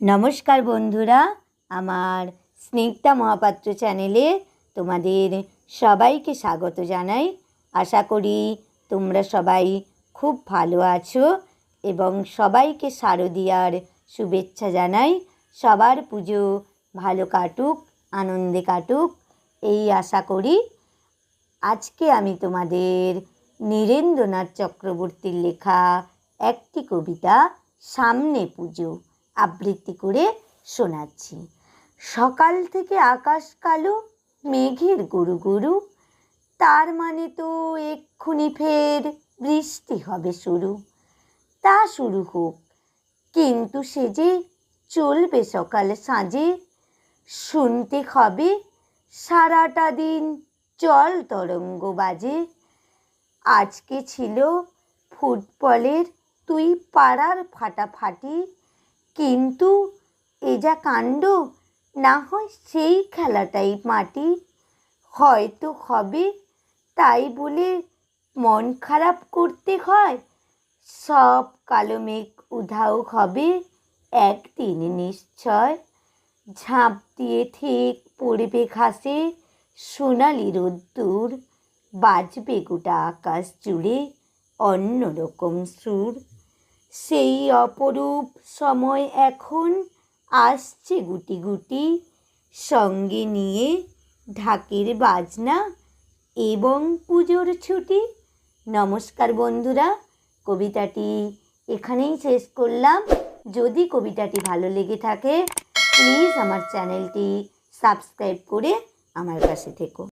নমস্কার বন্ধুরা, আমার স্নিগ্ধা মহাপাত্র চ্যানেলে তোমাদের সবাইকে স্বাগত জানাই। আশা করি তোমরা সবাই খুব ভালো আছো এবং সবাইকে শারদীয়ার শুভেচ্ছা জানাই। সবার পুজো ভালো কাটুক, আনন্দে কাটুক, এই আশা করি। আজকে আমি তোমাদের নীরেন্দ্রনাথ চক্রবর্তীর লেখা একটি কবিতা, সামনে পুজো। আবৃত্তি করে শোনাচ্ছি। সকাল থেকে আকাশ কালো, মেঘের গুরু গুরু। তার মানে তো এক্ষুনি ফের বৃষ্টি হবে শুরু। তা শুরু হোক, কিন্তু সে যে চলবে সকালে সাঁজে, শুনতে হবে সারাটা দিন জল তরঙ্গ বাজে। আজকে ছিল ফুটবলের তুই পাড়ার ফাটাফাটি কিন্তু এ যা কাণ্ড, না হয় সেই খেলাটাই মাটি। হয়তো হবে তাই বলে মন খারাপ করতে হয়, সব কালো মেঘ উধাও হবে একদিন নিশ্চয়। ঝাঁপ দিয়ে ঠিক পড়বে ঘাসে, সোনালি রোদ্দুর, বাজবে গোটা আকাশ জুড়ে অন্যরকম সুর। সেই অপরূপ সময় এখন আসছে গুটি গুটি। সঙ্গে নিয়ে ঢাকের বাজনা এবং পুজোর ছুটি। নমস্কার বন্ধুরা, কবিতাটি এখানেই শেষ করলাম। যদি কবিতাটি ভালো লেগে থাকে প্লিজ আমার চ্যানেলটি সাবস্ক্রাইব করে আমার কাছে থেকো।